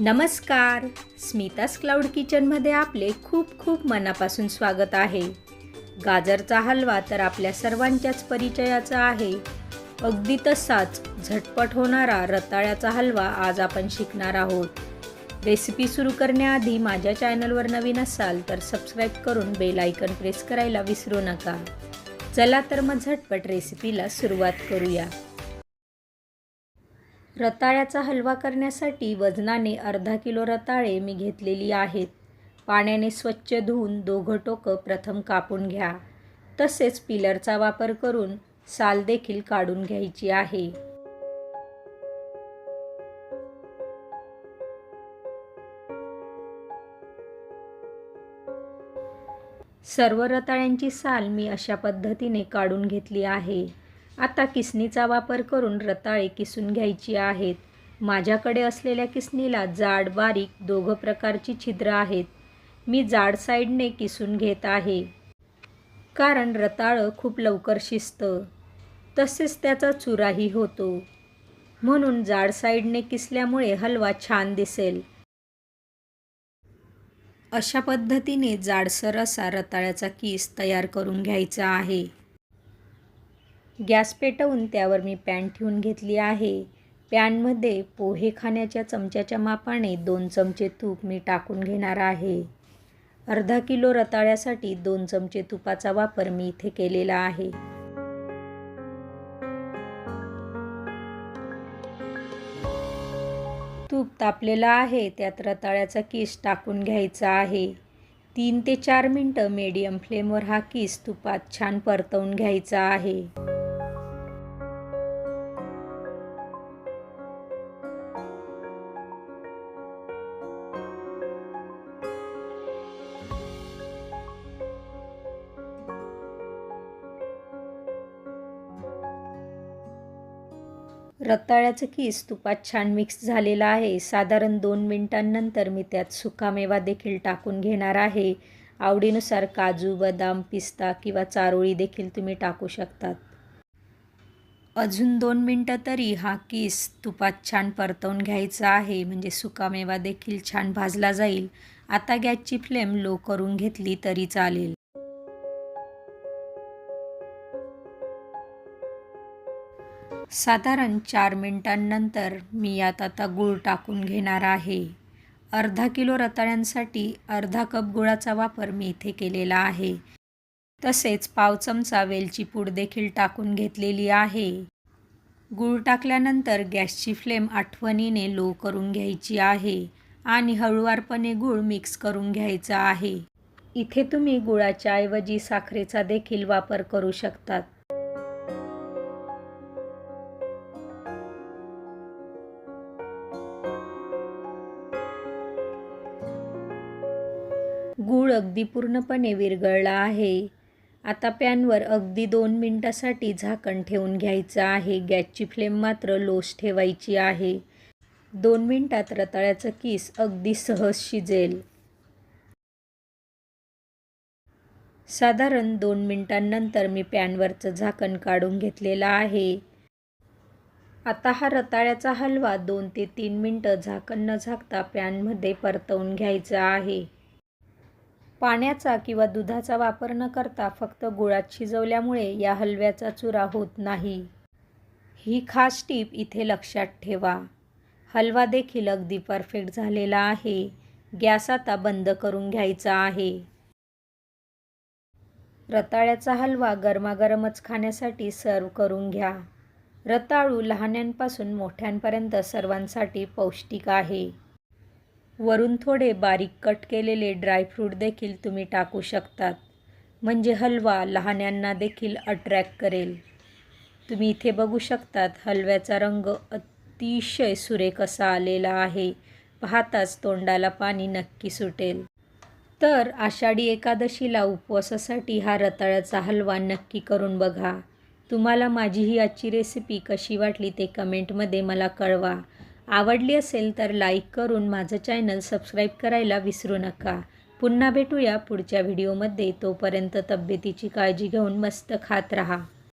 नमस्कार. स्मितास क्लाउड किचनमध्ये आपले खूप खूप मनापासून स्वागत आहे. गाजरचा हलवा तर आपल्या सर्वांच्याच परिचयाचा आहे. अगदी तसाच झटपट होणारा रताळ्याचा हलवा आज आपण शिकणार आहोत. रेसिपी सुरू करण्याआधी माझ्या चॅनलवर नवीन असाल तर सबस्क्राईब करून बेल आयकन प्रेस करायला विसरू नका. चला तर मग झटपट रेसिपीला सुरुवात करूया. रताळ्याचा हलवा करण्यासाठी वजनाने अर्धा किलो रताळे मी घेतलेली आहेत. पाण्याने स्वच्छ धुवून दोघं टोकं प्रथम कापून घ्या. तसेच पिलरचा वापर करून साल देखील काढून घ्यायची आहे. सर्व रताळ्यांची साल मी अशा पद्धतीने काढून घेतली आहे. आता किसनीचा वापर करून रताळे किसून घ्यायची आहेत. माझ्याकडे असलेल्या किसनीला जाड बारीक दोघं प्रकारची छिद्र आहेत. मी जाड साईडने किसून घेत आहे. कारण रताळं खूप लवकर शिजतं. तसेच त्याचा चुराही होतो. म्हणून जाड साईडने किसल्यामुळे हलवा छान दिसेल. अशा पद्धतीने जाडसर असा रताळ्याचा किस तयार करून घ्यायचा आहे. गॅस पेटवून त्यावर मी पॅन ठेवून घेतली आहे. पॅनमध्ये पोहे खाण्याच्या चमच्याच्या मापाने दोन चमचे तूप मी टाकून घेणार आहे. अर्धा किलो रताळ्यासाठी दोन चमचे तुपाचा वापर मी इथे केलेला आहे. तूप तापलेलं आहे त्यात रताळ्याचा किस टाकून घ्यायचा आहे. तीन ते चार मिनटं मीडियम फ्लेमवर हा किस तुपात छान परतवून घ्यायचा आहे. रताळ्याचं कीस तुपात छान मिक्स झालेला आहे. साधारण दोन मिनटांनंतर मी त्यात सुकामेवा देखील टाकून घेणार आहे. आवडीनुसार काजू बदाम पिस्ता किंवा चारोळी देखील तुम्ही टाकू शकतात. अजून दोन मिनटं तरी हा किस तुपात छान परतवून घ्यायचा आहे. म्हणजे सुकामेवा देखील छान भाजला जाईल. आता गॅसची फ्लेम लो करून घेतली तरी चालेल. साधारण चार मिनटांनंतर मी यात आता गूळ टाकून घेणार आहे. अर्धा किलो रताळ्यांसाठी अर्धा कप गुळाचा वापर मी इथे केलेला आहे. तसेच पाव चमचा वेलची पूड देखील टाकून घेतलेली आहे. गूळ टाकल्यानंतर गॅसची फ्लेम आठवणीने लो करून घ्यायची आहे आणि हळुवारपणे गूळ मिक्स करून घ्यायचा आहे. इथे तुम्ही गुळाच्या ऐवजी साखरेचा देखील वापर करू शकतात. गूळ अगदी पूर्णपणे विरघळला आहे. आता पॅनवर अगदी दोन मिनटासाठी झाकण ठेवून घ्यायचं आहे. गॅसची फ्लेम मात्र लोस ठेवायची आहे. दोन मिनटात रताळ्याचं किस अगदी सहज शिजेल. साधारण दोन मिनटांनंतर मी पॅनवरचं झाकण काढून घेतलेलं आहे. आता हा रताळ्याचा हलवा दोन ते तीन मिनटं झाकण न झाकता पॅनमध्ये परतवून घ्यायचा आहे. पाण्याचा किंवा दुधाचा वापर न करता फक्त गुळात शिजवल्यामुळे या हलव्याचा चुरा होत नाही. ही खास टीप इथे लक्षात ठेवा. हलवा देखील अगदी परफेक्ट झालेला आहे. गॅस आता बंद करून घ्यायचा आहे. रताळ्याचा हलवा गरमागरमच खाण्यासाठी सर्व करून घ्या. रताळू लहान्यांपासून मोठ्यांपर्यंत सर्वांसाठी पौष्टिक आहे. वरून थोडे बारीक कट केलेले ड्रायफ्रूट देखील तुम्ही टाकू शकतात. म्हणजे हलवा लहान्यांना देखील अट्रॅक्ट करेल. तुम्ही इथे बघू शकतात हलव्याचा रंग अतिशय सुरेख असा आलेला आहे. पाहताच तोंडाला पाणी नक्की सुटेल. तर आषाढी एकादशीला उपवासासाठी हा रताळ्याचा हलवा नक्की करून बघा. तुम्हाला माझी ही आजची रेसिपी कशी वाटली ते कमेंटमध्ये मला कळवा. आवडली असेल तर लाईक करून माझं चॅनल सबस्क्राईब करायला विसरू नका. पुन्हा भेटूया पुढच्या व्हिडिओमध्ये. तोपर्यंत तब्येतीची काळजी घेऊन मस्त खात राहा.